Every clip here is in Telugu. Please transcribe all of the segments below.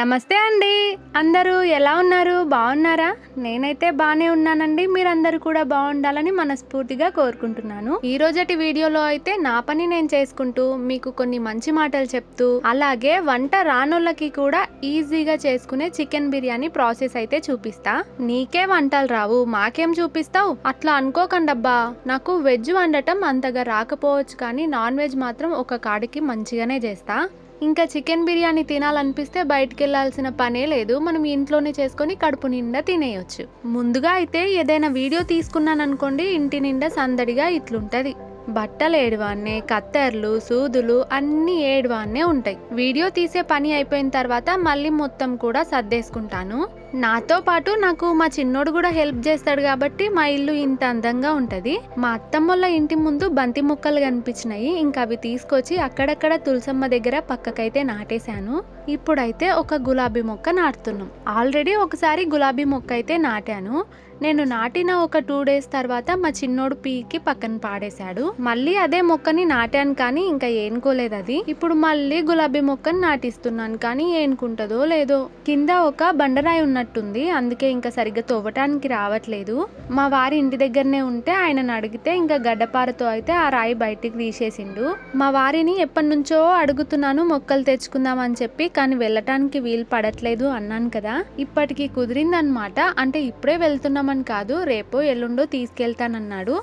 నమస్తే అండి. అందరూ ఎలా ఉన్నారు? బాగున్నారా? నేనైతే బాగానే ఉన్నానండి. మీరందరూ కూడా బాగుండాలని మనస్ఫూర్తిగా కోరుకుంటున్నాను. ఈ రోజటి వీడియోలో అయితే నా పని నేను చేసుకుంటూ మీకు కొన్ని మంచి మాటలు చెప్తూ అలాగే వంట రానోళ్ళకి కూడా ఈజీగా చేసుకునే చికెన్ బిర్యానీ ప్రాసెస్ అయితే చూపిస్తా. నీకే వంటలు రావు మాకేం చూపిస్తావు? అట్లా అనుకోకండబ్బా. నాకు వెజ్ వండటం అంతగా రాకపోవచ్చు కానీ నాన్ వెజ్ మాత్రం ఒక కాడికి మంచిగానే చేస్తా. ఇంకా చికెన్ బిర్యానీ తినాలనిపిస్తే బయటికి వెళ్ళాల్సిన పనే లేదు. మనం ఇంట్లోనే చేసుకొని కడుపు నిండా తినేయొచ్చు. ముందుగా అయితే ఏదైనా వీడియో తీసుకున్నాను అనుకోండి ఇంటి నిండా సందడిగా ఇట్లుంటది. బట్టలు ఏడువాన్నే కత్తెర్లు సూదులు అన్నీ ఏడువాన్నే ఉంటాయి. వీడియో తీసే పని అయిపోయిన తర్వాత మళ్ళీ మొత్తం కూడా సర్దేసుకుంటాను. నాతో పాటు నాకు మా చిన్నోడు కూడా హెల్ప్ చేస్తాడు కాబట్టి మా ఇల్లు ఇంత అందంగా ఉంటుంది. మా అత్తమ్మల ఇంటి ముందు బంతి మొక్కలు కనిపించినాయి. ఇంకా అవి తీసుకొచ్చి అక్కడక్కడ తులసమ్మ దగ్గర పక్కకైతే నాటేశాను. ఇప్పుడైతే ఒక గులాబీ మొక్క నాటుతున్నాం. ఆల్రెడీ ఒకసారి గులాబీ మొక్క అయితే నాటాను. నేను నాటిన ఒక టూ డేస్ తర్వాత మా చిన్నోడు పీకి పక్కన పాడేశాడు. మళ్ళీ అదే మొక్కని నాటాను కానీ ఇంకా ఏనుకోలేదు అది. ఇప్పుడు మళ్ళీ గులాబీ మొక్కని నాటిస్తున్నాను కానీ ఏనుకుంటుందో లేదో. కింద ఒక బండరాయి ఉన్నట్టుంది. అందుకే ఇంకా సరిగ్గా తవ్వటానికి రావట్లేదు. మా వారి ఇంటి దగ్గరనే ఉంటే ఆయనను అడిగితే ఇంకా గడ్డపారతో అయితే ఆ రాయి బయటికి తీసేసిండు. మా వారిని ఎప్పటి నుంచో అడుగుతున్నాను మొక్కలు తెచ్చుకుందామని చెప్పి కానీ వెళ్ళటానికి వీలు పడట్లేదు అన్నాను కదా. ఇప్పటికి కుదిరిందనమాట అంటే ఇప్పుడే వెళ్తున్నామని కాదు రేపో ఎల్లుండో తీసుకెళ్తానన్నాడు.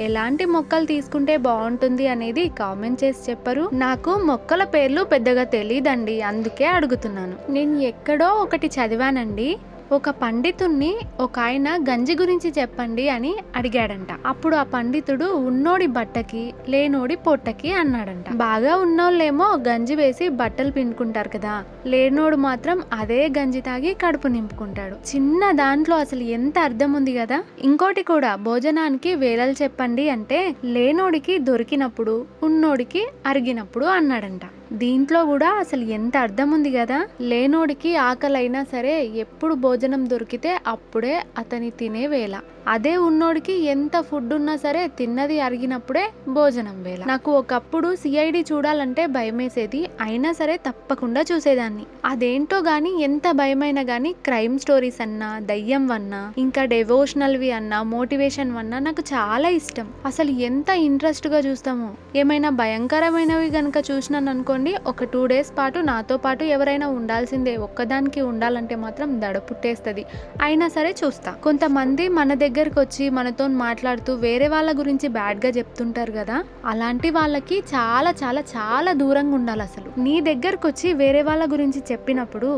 ఎలాంటి మొక్కలు తీసుకుంటే బాగుంటుంది అనేది కామెంట్ చేసి చెప్పరు. నాకు మొక్కల పేర్లు పెద్దగా తెలియదండి అందుకే అడుగుతున్నాను. నేను ఎక్కడో ఒకటి చదివానండి. ఒక పండితుణ్ణి ఒక ఆయన గంజి గురించి చెప్పండి అని అడిగాడంట. అప్పుడు ఆ పండితుడు ఉన్నోడి బట్టకి లేనోడి పొట్టకి అన్నాడంట. బాగా ఉన్నోళ్ళేమో గంజి వేసి బట్టలు పిండుకుంటారు కదా లేనోడు మాత్రం అదే గంజి తాగి కడుపు నింపుకుంటాడు. చిన్న దాంట్లో అసలు ఎంత అర్థం ఉంది కదా? ఇంకోటి కూడా భోజనానికి వేలలు చెప్పండి అంటే లేనోడికి దొరికినప్పుడు ఉన్నోడికి అరిగినప్పుడు అన్నాడంట. దీంట్లో కూడా అసలు ఎంత అర్థం ఉంది కదా? లేనోడికి ఆకలైనా సరే ఎప్పుడు భోజనం దొరికితే అప్పుడే అతని తినే వేళ. అదే ఉన్నోడికి ఎంత ఫుడ్ ఉన్నా సరే తిన్నది అరిగినప్పుడే భోజనం వేళ. నాకు ఒకప్పుడు సిఐడి చూడాలంటే భయమేసేది. అయినా సరే తప్పకుండా చూసేదాన్ని. అదేంటో గాని ఎంత భయమైనా గాని క్రైమ్ స్టోరీస్ అన్నా దయ్యం అన్నా ఇంకా డెవోషనల్వి అన్నా మోటివేషన్ అన్నా నాకు చాలా ఇష్టం. అసలు ఎంత ఇంట్రెస్ట్గా చూస్తామో. ఏమైనా భయంకరమైనవి గనక చూసినాను అనుకో అనుకోండి ఒక టూ డేస్ పాటు నాతో పాటు ఎవరైనా ఉండాల్సిందే. ఒక్కదానికి ఉండాలంటే మాత్రం దడ పుట్టేస్తుంది. అయినా సరే చూస్తా. కొంతమంది మన దగ్గరకు వచ్చి మనతో మాట్లాడుతూ వేరే వాళ్ళ గురించి బ్యాడ్గా చెప్తుంటారు కదా అలాంటి వాళ్ళకి చాలా చాలా చాలా దూరంగా ఉండాలి అసలు నీ దగ్గరకు వచ్చి వేరే వాళ్ళ గురించి చెప్పినప్పుడు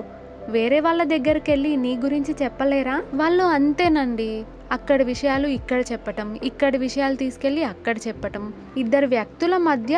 వేరే వాళ్ళ దగ్గరికి వెళ్ళి నీ గురించి చెప్పలేరా? వాళ్ళు అంతేనండి. అక్కడ విషయాలు ఇక్కడ చెప్పటం ఇక్కడ విషయాలు తీసుకెళ్ళి అక్కడ చెప్పటం. ఇద్దరు వ్యక్తుల మధ్య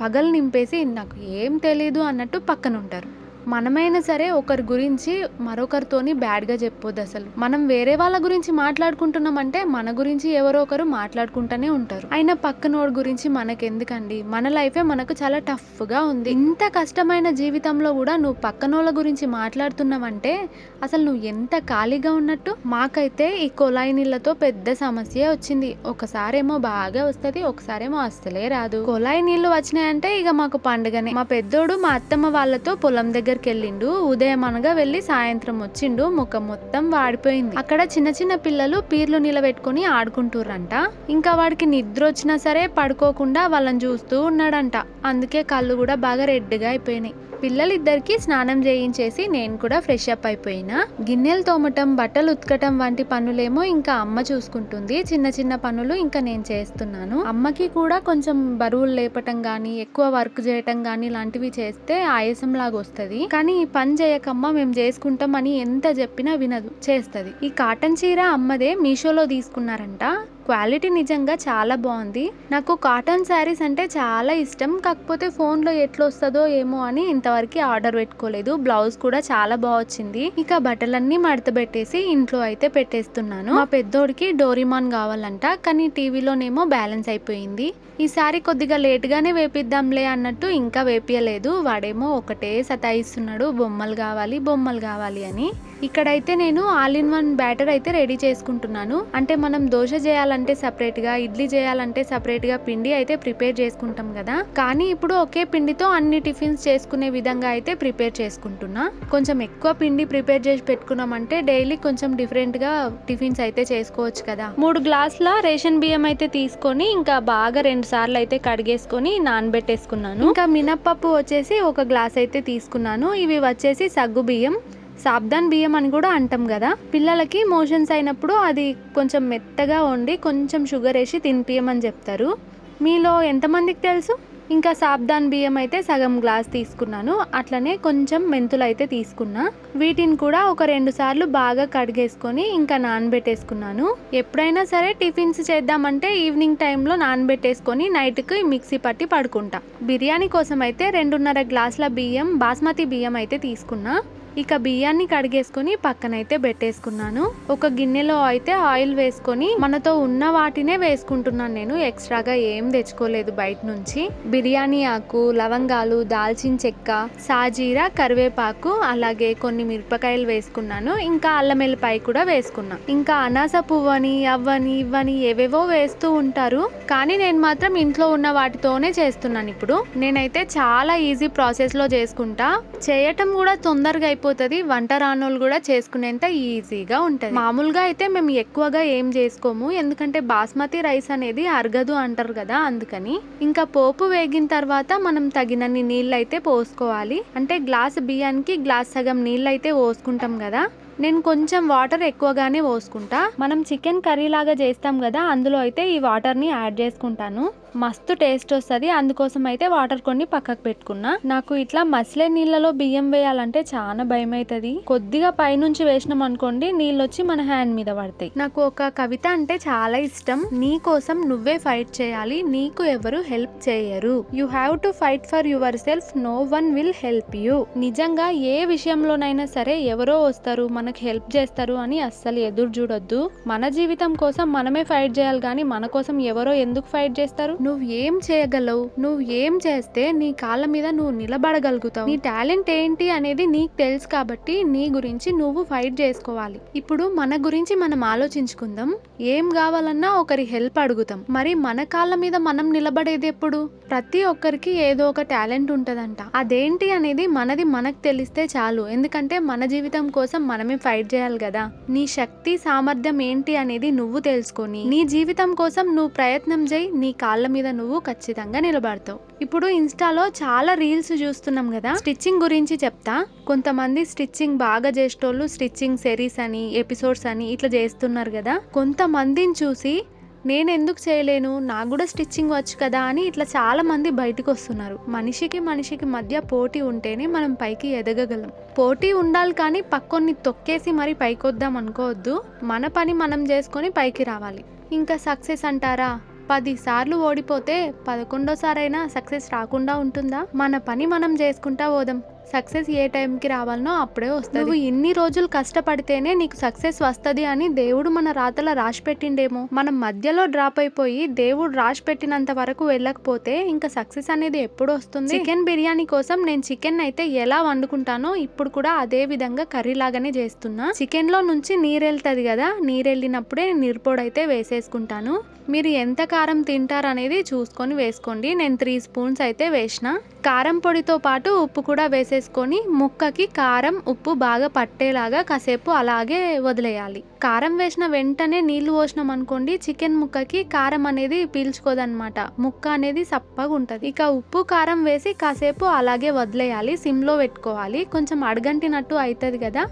పగలు నింపేసి నాకు ఏం తెలీదు అన్నట్టు పక్కన ఉంటారు మనమైనా సరే ఒకరి గురించి మరొకరితోని బ్యాడ్గా చెప్పొద్దు అసలు. మనం వేరే వాళ్ళ గురించి మాట్లాడుకుంటున్నామంటే మన గురించి ఎవరో ఒకరు మాట్లాడుకుంటూనే ఉంటారు. అయినా పక్కనోడి గురించి మనకెందుకండి? మన లైఫే మనకు చాలా టఫ్గా ఉంది. ఇంత కష్టమైన జీవితంలో కూడా నువ్వు పక్కనోళ్ళ గురించి మాట్లాడుతున్నావంటే అసలు నువ్వు ఎంత ఖాళీగా ఉన్నట్టు? మాకైతే ఈ కొలాయి నీళ్ళతో పెద్ద సమస్య వచ్చింది. ఒకసారేమో బాగా వస్తుంది ఒకసారేమో అస్సలే రాదు. కొలాయి నీళ్ళు వచ్చినాయంటే ఇక మాకు పండుగనే. మా పెద్దోడు మా అత్తమ్మ వాళ్ళతో పొలం దగ్గర దగ్గరికి వెళ్ళిండు ఉదయం అనగా వెళ్ళి సాయంత్రం వచ్చిండు. ముఖం మొత్తం వాడిపోయింది. అక్కడ చిన్న చిన్న పిల్లలు పీర్లు నిలబెట్టుకుని ఆడుకుంటుర్రంట. ఇంకా వాడికి నిద్ర వచ్చినా సరే పడుకోకుండా వాళ్ళని చూస్తూ ఉన్నాడంట. అందుకే కళ్ళు కూడా బాగా రెడ్గా అయిపోయినాయి. పిల్లలిద్దరికి స్నానం చేయించేసి నేను కూడా ఫ్రెష్ అప్ అయిపోయినా. గిన్నెలు తోమటం బట్టలు ఉతకటం వంటి పనులేమో ఇంకా అమ్మ చూసుకుంటుంది. చిన్న చిన్న పనులు ఇంకా నేను చేస్తున్నాను. అమ్మకి కూడా కొంచెం బరువులు లేపటం గానీ ఎక్కువ వర్క్ చేయటం గానీ లాంటివి చేస్తే ఆయాసం లాగా వస్తుంది. కానీ ఈ పని చేయకమ్మ మేము చేసుకుంటాం అని ఎంత చెప్పినా వినదు చేస్తుంది. ఈ కాటన్ చీర అమ్మదే మీషోలో తీసుకున్నారంట. క్వాలిటీ నిజంగా చాలా బాగుంది. నాకు కాటన్ శారీస్ అంటే చాలా ఇష్టం. కాకపోతే ఫోన్లో ఎట్లా వస్తుందో ఏమో అని ఇంతవరకు ఆర్డర్ పెట్టుకోలేదు. బ్లౌజ్ కూడా చాలా బాగా వచ్చింది. ఇక బట్టలన్నీ మడత పెట్టేసి ఇంట్లో అయితే పెట్టేస్తున్నాను. మా పెద్దోడికి డోరిమాన్ కావాలంట. కానీ టీవీలోనేమో బ్యాలెన్స్ అయిపోయింది. ఈసారి కొద్దిగా లేట్గానే వేపిద్దాంలే అన్నట్టు ఇంకా వేపియలేదు. వాడేమో ఒకటే సతాయిస్తున్నాడు బొమ్మలు కావాలి బొమ్మలు కావాలి అని. ఇక్కడైతే నేను ఆల్ ఇన్ వన్ బ్యాటర్ అయితే రెడీ చేసుకుంటున్నాను. అంటే మనం దోశ చేయాలంటే సపరేట్గా ఇడ్లీ చేయాలంటే సపరేట్గా పిండి అయితే ప్రిపేర్ చేసుకుంటాం కదా. కానీ ఇప్పుడు ఒకే పిండితో అన్ని టిఫిన్స్ చేసుకునే విధంగా అయితే ప్రిపేర్ చేసుకుంటున్నా. కొంచెం ఎక్కువ పిండి ప్రిపేర్ చేసి పెట్టుకున్నామంటే డైలీ కొంచెం డిఫరెంట్గా టిఫిన్స్ అయితే చేసుకోవచ్చు కదా. మూడు గ్లాసుల రేషన్ బియ్యం అయితే తీసుకొని ఇంకా బాగా రెండు సార్లు అయితే కడిగేసుకొని నానబెట్టేసుకున్నాను. ఇంకా మినప్పప్పు వచ్చేసి ఒక గ్లాస్ అయితే తీసుకున్నాను. ఇవి వచ్చేసి సగ్గు బియ్యం సాబ్దాన్ బియ్యం అని కూడా అంటాం కదా. పిల్లలకి మోషన్స్ అయినప్పుడు అది కొంచెం మెత్తగా వండి కొంచెం షుగర్ వేసి తినిపియమని చెప్తారు. మీలో ఎంతమందికి తెలుసు? ఇంకా సాబ్దాన్ బియ్యం అయితే సగం గ్లాస్ తీసుకున్నాను. అట్లనే కొంచెం మెంతులు అయితే తీసుకున్నా. వీటిని కూడా ఒక రెండు సార్లు బాగా కడిగేసుకొని ఇంకా నానబెట్టేసుకున్నాను. ఎప్పుడైనా సరే టిఫిన్స్ చేద్దామంటే ఈవినింగ్ టైంలో నానబెట్టేసుకొని నైట్కి మిక్సీ పట్టి పడుకుంటా. బిర్యానీ కోసం అయితే రెండున్నర గ్లాసుల బియ్యం బాస్మతి బియ్యం అయితే తీసుకున్నా. ఇక బియ్యాన్ని కడిగేసుకొని పక్కనైతే పెట్టేసుకున్నాను. ఒక గిన్నెలో అయితే ఆయిల్ వేసుకొని మనతో ఉన్న వాటినే వేసుకుంటున్నాను నేను. ఎక్స్ట్రాగా ఏం తెచ్చుకోలేదు బయట నుంచి. బిర్యానీ ఆకు లవంగాలు దాల్చిన చెక్క సాజీరా కరివేపాకు అలాగే కొన్ని మిరపకాయలు వేసుకున్నాను. ఇంకా అల్లం వెల్లిపాయ కూడా వేసుకున్నా. ఇంకా అనాస పువ్వని అవ్వని ఇవ్వని ఏవేవో వేస్తూ ఉంటారు. కానీ నేను మాత్రం ఇంట్లో ఉన్న వాటితోనే చేస్తున్నాను ఇప్పుడు. నేనైతే చాలా ఈజీ ప్రాసెస్లో చేసుకుంటా. చేయటం కూడా తొందరగా అయిపోతుంది వంట రానోళ్ళు కూడా చేసుకునేంత ఈజీగా ఉంటుంది. మామూలుగా అయితే మేము ఎక్కువగా ఏం చేసుకోము. ఎందుకంటే బాస్మతి రైస్ అనేది అరగదు అంటారు కదా అందుకని. ఇంకా పోపు వేగిన తర్వాత మనం తగినన్ని నీళ్ళు అయితే పోసుకోవాలి. అంటే గ్లాస్ బియ్యానికి గ్లాస్ సగం నీళ్ళు అయితే పోసుకుంటాం కదా. నేను కొంచెం వాటర్ ఎక్కువగానే పోసుకుంటా. మనం చికెన్ కర్రీ లాగా చేస్తాం కదా అందులో అయితే ఈ వాటర్ని యాడ్ చేసుకుంటాను. మస్తు టేస్ట్ వస్తుంది. అందుకోసం అయితే వాటర్ కొన్ని పక్కకు పెట్టుకున్నా. నాకు ఇట్లా మసిలే నీళ్ళలో బియ్యం వేయాలంటే చాలా భయం అవుతుంది కొద్దిగా పైనుంచి వేసినాం అనుకోండి నీళ్ళు వచ్చి మన హ్యాండ్ మీద పడతాయి. నాకు ఒక కవిత అంటే చాలా ఇష్టం. నీ కోసం నువ్వే ఫైట్ చేయాలి నీకు ఎవరు హెల్ప్ చేయరు. You have to fight for yourself no one will help you. నిజంగా ఏ విషయంలోనైనా సరే ఎవరో వస్తారు మనకు హెల్ప్ చేస్తారు అని అస్సలు ఎదురు చూడొద్దు. మన జీవితం కోసం మనమే ఫైట్ చేయాలి కానీ మన కోసం ఎవరో ఎందుకు ఫైట్ చేస్తారు? నువ్వు ఏం చేయగలవు? నువ్వు ఏం చేస్తే నీ కాళ్ళ మీద నువ్వు నిలబడగలుగుతావు? నీ టాలెంట్ ఏంటి అనేది నీకు తెలుసు కాబట్టి నీ గురించి నువ్వు ఫైట్ చేసుకోవాలి. ఇప్పుడు మన గురించి మనం ఆలోచించుకుందాం. ఏం కావాలన్నా ఒకరి హెల్ప్ అడుగుతాం. మరి మన కాళ్ళ మీద మనం నిలబడేది ఎప్పుడు? ప్రతి ఒక్కరికి ఏదో ఒక టాలెంట్ ఉంటుందంట. అదేంటి అనేది మనది మనకు తెలిస్తే చాలు. ఎందుకంటే మన జీవితం కోసం మనమే ఫైట్ చేయాలి కదా. నీ శక్తి సామర్థ్యం ఏంటి అనేది నువ్వు తెలుసుకొని నీ జీవితం కోసం నువ్వు ప్రయత్నం చేయి నీ కాళ్ళ మీద నువ్వు ఖచ్చితంగా నిలబడతావు. ఇప్పుడు ఇన్స్టాలో చాలా రీల్స్ చూస్తున్నాం కదా? స్టిచ్చింగ్ గురించి చెప్తా. కొంతమంది స్టిచ్చింగ్ బాగా చేసేటోళ్ళు స్టిచ్చింగ్ సెరీస్ అని ఎపిసోడ్స్ అని ఇట్లా చేస్తున్నారు కదా? కొంతమందిని చూసి నేను ఎందుకు చేయలేను? నాకు కూడా స్టిచ్చింగ్ వచ్చు కదా? అని ఇట్లా చాలా మంది బయటకు వస్తున్నారు. మనిషికి మనిషికి మధ్య పోటీ ఉంటేనే మనం పైకి ఎదగగలం. పోటీ ఉండాలి కానీ పక్కొన్ని తొక్కేసి మరి పైకి వద్దాం అనుకోవద్దు. మన పని మనం చేసుకొని పైకి రావాలి. ఇంకా సక్సెస్ అంటారా? పది సార్లు ఓడిపోతే పదకొండోసారైనా సక్సెస్ రాకుండా ఉంటుందా? మన పని మనం చేసుకుంటా పోదాం సక్సెస్ ఏ టైంకి రావాలనో అప్పుడే వస్తుంది. నువ్వు ఇన్ని రోజులు కష్టపడితేనే నీకు సక్సెస్ వస్తుంది అని దేవుడు మన రాతల రాసి పెట్టిండేమో. మనం మధ్యలో డ్రాప్ అయిపోయి దేవుడు రాసి పెట్టినంత వరకు వెళ్ళకపోతే ఇంకా సక్సెస్ అనేది ఎప్పుడు వస్తుంది? చికెన్ బిర్యానీ కోసం నేను చికెన్ అయితే ఎలా వండుకుంటానో ఇప్పుడు కూడా అదే విధంగా కర్రీ లాగానే చేస్తున్నా. చికెన్లో నుంచి నీరెళ్తుంది కదా నీరెళ్ళినప్పుడే నీరుపొడి అయితే వేసేసుకుంటాను. మీరు ఎంత కారం తింటారనేది చూసుకొని వేసుకోండి. నేను త్రీ స్పూన్స్ అయితే వేసిన. కారం పొడితో పాటు ఉప్పు కూడా వేసేసుకొని ముక్కకి కారం ఉప్పు బాగా పట్టేలాగా కాసేపు అలాగే వదిలేయాలి. కారం వేసిన వెంటనే నీళ్ళు పోసినాం అనుకోండి చికెన్ ముక్కకి కారం అనేది పీల్చుకోదనమాట ముక్క అనేది సప్పగా ఉంటుంది. ఇక ఉప్పు కారం వేసి కాసేపు అలాగే వదిలేయాలి. సిమ్లో పెట్టుకోవాలి. కొంచెం అడగంటినట్టు అవుతుంది కదా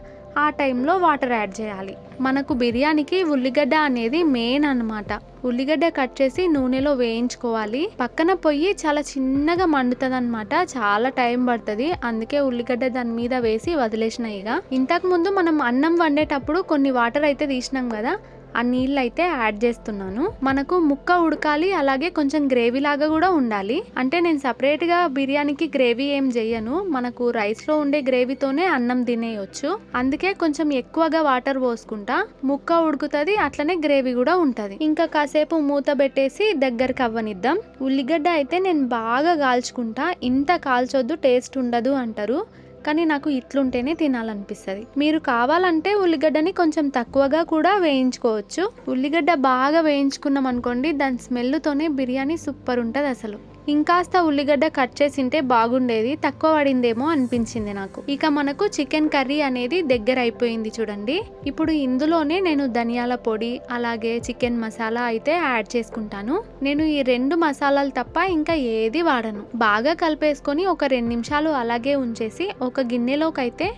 ఆ టైంలో వాటర్ యాడ్ చేయాలి. మనకు బిర్యానీకి ఉల్లిగడ్డ అనేది మెయిన్ అన్నమాట. ఉల్లిగడ్డ కట్ చేసి నూనెలో వేయించుకోవాలి. పక్కన పొయ్యి చాలా చిన్నగా మండుతుంది అనమాట చాలా టైం పడుతుంది. అందుకే ఉల్లిగడ్డ దాని మీద వేసి వదిలేసిన ఇక ఇంతకు ముందు మనం అన్నం వండేటప్పుడు కొన్ని వాటర్ అయితే తీసినాం కదా. ఆ నీళ్ళు అయితే యాడ్ చేస్తున్నాను. మనకు ముక్క ఉడకాలి అలాగే కొంచెం గ్రేవీ లాగా కూడా ఉండాలి. అంటే నేను సపరేట్గా బిర్యానీకి గ్రేవీ ఏం చెయ్యను మనకు రైస్లో ఉండే గ్రేవీతోనే అన్నం తినేయొచ్చు. అందుకే కొంచెం ఎక్కువగా వాటర్ పోసుకుంటా. ముక్క ఉడుకుతుంది అట్లనే గ్రేవీ కూడా ఉంటుంది. ఇంకా కాసేపు మూత పెట్టేసి దగ్గరకు అవ్వనిద్దాం. ఉల్లిగడ్డ అయితే నేను బాగా కాల్చుకుంటా. ఇంత కాల్చొద్దు టేస్ట్ ఉండదు అంటారు. కానీ నాకు ఇట్లుంటేనే తినాలనిపిస్తుంది. మీరు కావాలంటే ఉల్లిగడ్డని కొంచెం తక్కువగా కూడా వేయించుకోవచ్చు. ఉల్లిగడ్డ బాగా వేయించుకున్నాం అనుకోండి దాని స్మెల్తోనే బిర్యానీ సూపర్ ఉంటుంది అసలు ఇంకాస్త ఉల్లిగడ్డ కట్ చేసింటే బాగుండేది తక్కువ పడిందేమో అనిపించింది నాకు. ఇక మనకు చికెన్ కర్రీ అనేది దగ్గర అయిపోయింది చూడండి. ఇప్పుడు ఇందులోనే నేను ధనియాల పొడి అలాగే చికెన్ మసాలా అయితే యాడ్ చేసుకుంటాను. నేను ఈ రెండు మసాలాలు తప్ప ఇంకా ఏది వాడను. బాగా కలిపేసుకొని ఒక రెండు నిమిషాలు అలాగే ఉంచేసి ఒక గిన్నెలోకి అయితే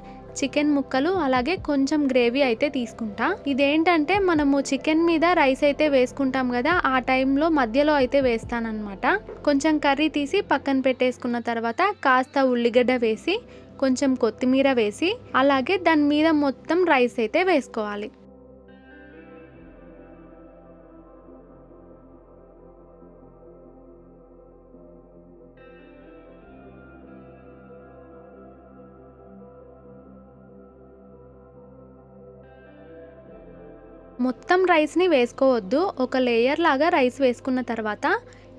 చికెన్ ముక్కలు అలాగే కొంచెం గ్రేవీ అయితే తీసుకుంటా. ఇదేంటంటే మనము చికెన్ మీద రైస్ అయితే వేసుకుంటాం కదా ఆ టైంలో మధ్యలో అయితే వేస్తానన్నమాట. కొంచెం కర్రీ తీసి పక్కన పెట్టేసుకున్న తర్వాత కాస్త ఉల్లిగడ్డ వేసి కొంచెం కొత్తిమీర వేసి అలాగే దాని మీద మొత్తం రైస్ అయితే వేసుకోవాలి. మొత్తం రైస్ని వేసుకోవద్దు. ఒక లేయర్ లాగా రైస్ వేసుకున్న తర్వాత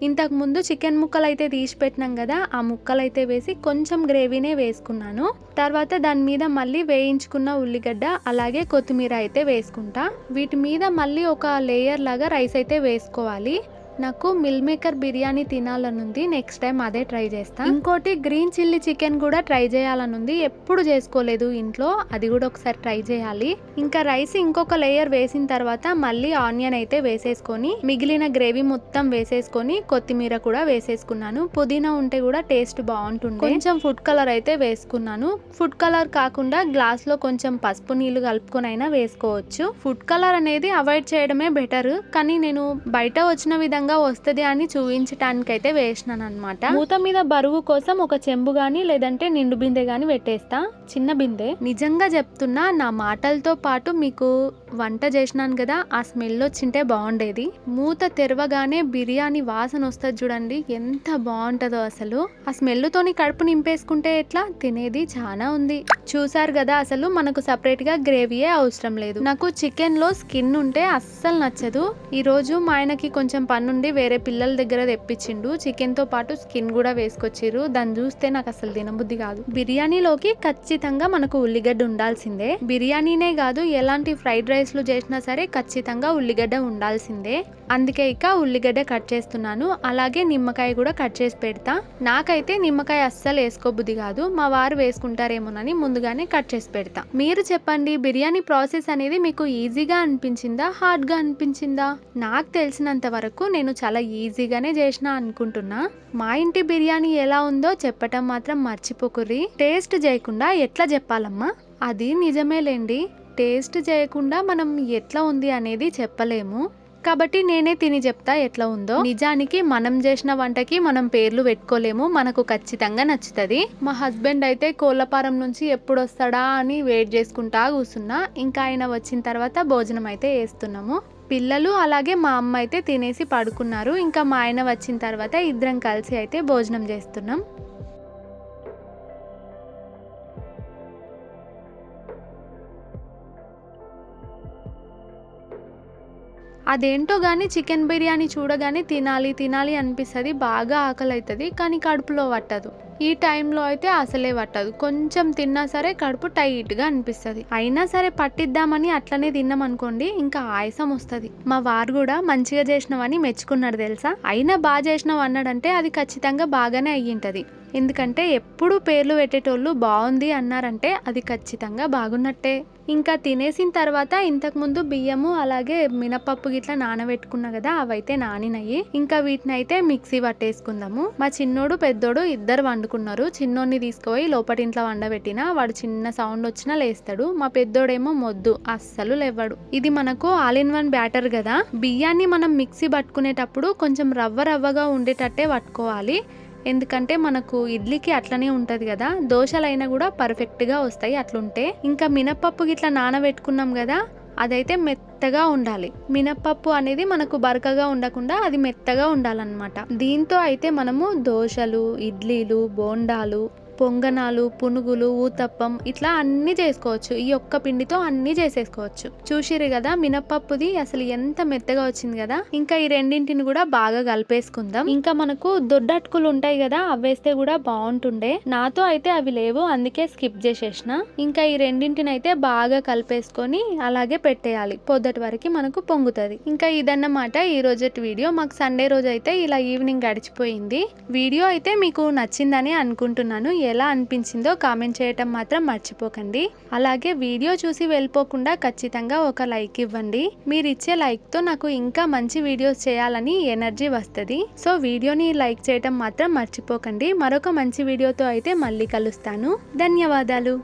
ఇంతకు ముందు చికెన్ ముక్కలు అయితే తీసి పెట్టినాం కదా ఆ ముక్కలు అయితే వేసి కొంచెం గ్రేవీనే వేసుకున్నాను. తర్వాత దాని మీద మళ్ళీ వేయించుకున్న ఉల్లిగడ్డ అలాగే కొత్తిమీర అయితే వేసుకుంటా. వీటి మీద మళ్ళీ ఒక లేయర్ లాగా రైస్ అయితే వేసుకోవాలి. నాకు మిల్ మేకర్ బిర్యానీ తినాలనుంది నెక్స్ట్ టైం అదే ట్రై చేస్తాను ఇంకోటి గ్రీన్ చిల్లీ చికెన్ కూడా ట్రై చేయాలనుంది ఎప్పుడు చేసుకోలేదు ఇంట్లో అది కూడా ఒకసారి ట్రై చేయాలి. ఇంకా రైస్ ఇంకొక లేయర్ వేసిన తర్వాత మళ్ళీ ఆనియన్ అయితే వేసేసుకొని మిగిలిన గ్రేవీ మొత్తం వేసేసుకొని కొత్తిమీర కూడా వేసేసుకున్నాను. పుదీనా ఉంటే కూడా టేస్ట్ బాగుంటుంది కొంచెం ఫుడ్ కలర్ అయితే వేసుకున్నాను. ఫుడ్ కలర్ కాకుండా గ్లాస్లో కొంచెం పసుపు నీళ్ళు కలుపుకొని అయినా వేసుకోవచ్చు. ఫుడ్ కలర్ అనేది అవాయిడ్ చేయడమే బెటర్ కానీ నేను బయట వచ్చిన విధంగా వస్తుంది అని చూపించడానికి అయితే వేసినాను అనమాట మూత మీద బరువు కోసం ఒక చెంబు గాని లేదంటే నిండు బిందె గాని పెట్టేస్తా. చిన్న బిందె. నిజంగా చెప్తున్నా నా మాటలతో పాటు మీకు వంట చేసినాను కదా ఆ స్మెల్ వచ్చింటే బాగుండేది. మూత తెరవగానే బిర్యానీ వాసన వస్తుంది చూడండి ఎంత బాగుంటుందో అసలు. ఆ స్మెల్తోని కడుపు నింపేసుకుంటే ఎట్లా? తినేది చాలా ఉంది. చూసారు కదా అసలు మనకు సపరేట్గా గ్రేవీయే అవసరం లేదు. నాకు చికెన్లో స్కిన్ ఉంటే అస్సలు నచ్చదు. ఈ రోజు మా ఆయనకి కొంచెం పన్నుండి వేరే పిల్లల దగ్గర తెప్పించిండు. చికెన్తో పాటు స్కిన్ కూడా వేసుకొచ్చిర్రు. దాన్ని చూస్తే నాకు అసలు తినబుద్ధి కాదు. బిర్యానీలోకి ఖచ్చితంగా మనకు ఉల్లిగడ్డ ఉండాల్సిందే. బిర్యానీనే కాదు ఎలాంటి ఫ్రైడ్ రైస్లు చేసినా సరే ఖచ్చితంగా ఉల్లిగడ్డ ఉండాల్సిందే. అందుకే ఇక ఉల్లిగడ్డ కట్ చేస్తున్నాను. అలాగే నిమ్మకాయ కూడా కట్ చేసి పెడతా. నాకైతే నిమ్మకాయ అస్సలు వేసుకోబుద్ధి కాదు. మా వారు వేసుకుంటారేమోనని ముందుగానే కట్ చేసి పెడతా. మీరు చెప్పండి బిర్యానీ ప్రాసెస్ అనేది మీకు ఈజీగా అనిపించిందా హార్డ్గా అనిపించిందా? నాకు తెలిసినంత వరకు నేను నేను చాలా ఈజీగానే చేసిన అనుకుంటున్నా. మా ఇంటి బిర్యానీ ఎలా ఉందో చెప్పటం మాత్రం మర్చిపోకుర్రి. టేస్ట్ చేయకుండా ఎట్లా చెప్పాలమ్మా అది నిజమేలేండి. టేస్ట్ చేయకుండా మనం ఎట్లా ఉంది అనేది చెప్పలేము. కాబట్టి నేనే తిని చెప్తా ఎట్లా ఉందో. నిజానికి మనం చేసిన వంటకి మనం పేర్లు పెట్టుకోలేము మనకు ఖచ్చితంగా నచ్చుతుంది. మా హస్బెండ్ అయితే కోళ్ళపారం నుంచి ఎప్పుడు వస్తాడా అని వెయిట్ చేసుకుంటా కూర్చున్నా ఇంకా ఆయన వచ్చిన తర్వాత భోజనం అయితే వేస్తున్నాము పిల్లలు అలాగే మా అమ్మ అయితే తినేసి పడుకున్నారు. ఇంకా మా ఆయన వచ్చిన తర్వాత ఇద్దరం కలిసి అయితే భోజనం చేస్తున్నాం. అదేంటో కానీ చికెన్ బిర్యానీ చూడగానే తినాలి తినాలి అనిపిస్తుంది. బాగా ఆకలి అవుతుంది కానీ కడుపులో పట్టదు. ఈ టైంలో అయితే అసలే పట్టదు. కొంచెం తిన్నా సరే కడుపు టైట్గా అనిపిస్తుంది. అయినా సరే పట్టిద్దామని అట్లనే తిన్నాం అనుకోండి ఇంకా ఆయాసం వస్తుంది. మా వారు కూడా మంచిగా చేసినవని మెచ్చుకున్నాడు తెలుసా? అయినా బాగా చేసినావు అన్నాడంటే అది ఖచ్చితంగా బాగానే అయ్యింటది. ఎందుకంటే ఎప్పుడు పేర్లు పెట్టేటోళ్ళు బాగుంది అన్నారంటే అది ఖచ్చితంగా బాగున్నట్టే. ఇంకా తినేసిన తర్వాత ఇంతకుముందు బియ్యము అలాగే మినపప్పు గిట్లా నానబెట్టుకున్నా కదా అవైతే నానినయి ఇంకా వీటిని అయితే మిక్సీ పట్టేసుకుందాము. మా చిన్నోడు పెద్దోడు ఇద్దరు వండుకున్నారు. చిన్నోడిని తీసుకుపోయి లోపటి ఇంట్లో వండబెట్టిన వాడు చిన్న సౌండ్ వచ్చినా లేస్తాడు. మా పెద్దోడేమో మొద్దు అస్సలు లేవాడు ఇది మనకు ఆల్ ఇన్ వన్ బ్యాటర్ కదా. బియ్యాన్ని మనం మిక్సీ పట్టుకునేటప్పుడు కొంచెం రవ్వ రవ్వగా ఉండేటట్టే పట్టుకోవాలి. ఎందుకంటే మనకు ఇడ్లీకి అట్లనే ఉంటుంది కదా దోశలైనా కూడా పర్ఫెక్ట్గా వస్తాయి అట్లుంటే. ఇంకా మినప్పప్పు గిట్ల నానబెట్టుకున్నాం కదా అదైతే మెత్తగా ఉండాలి. మినప్పప్పు అనేది మనకు బరకగా ఉండకుండా అది మెత్తగా ఉండాలన్నమాట. దీంతో అయితే మనము దోశలు ఇడ్లీలు బోండాలు పొంగనాలు పునుగులు ఊతప్పం ఇట్లా అన్ని చేసుకోవచ్చు. ఈ ఒక్క పిండితో అన్ని చేసేసుకోవచ్చు. చూసిరు కదా మినప్పప్పుది అసలు ఎంత మెత్తగా వచ్చింది కదా. ఇంకా ఈ రెండింటిని కూడా బాగా కలిపేసుకుందాం. ఇంకా మనకు దొడ్డటుకులు ఉంటాయి కదా అవేస్తే కూడా బాగుంటుండే. నాతో అయితే అవి లేవు అందుకే స్కిప్ చేసేసిన. ఇంకా ఈ రెండింటిని అయితే బాగా కలిపేసుకొని అలాగే పెట్టేయాలి. పొద్దుటి వరకు మనకు పొంగుతుంది. ఇంకా ఇదన్నమాట ఈ రోజటి వీడియో. మాకు సండే రోజు అయితే ఇలా ఈవినింగ్ గడిచిపోయింది. వీడియో అయితే మీకు నచ్చిందని అనుకుంటున్నాను. ఎలా అనిపించిందో కామెంట్ చేయటం మాత్రం మర్చిపోకండి. అలాగే వీడియో చూసి వెళ్ళిపోకుండా ఖచ్చితంగా ఒక లైక్ ఇవ్వండి. మీరు ఇచ్చే లైక్తో నాకు ఇంకా మంచి వీడియోస్ చేయాలని ఎనర్జీ వస్తుంది. సో వీడియోని లైక్ చేయటం మాత్రం మర్చిపోకండి. మరొక మంచి వీడియోతో అయితే మళ్ళీ కలుస్తాను. ధన్యవాదాలు.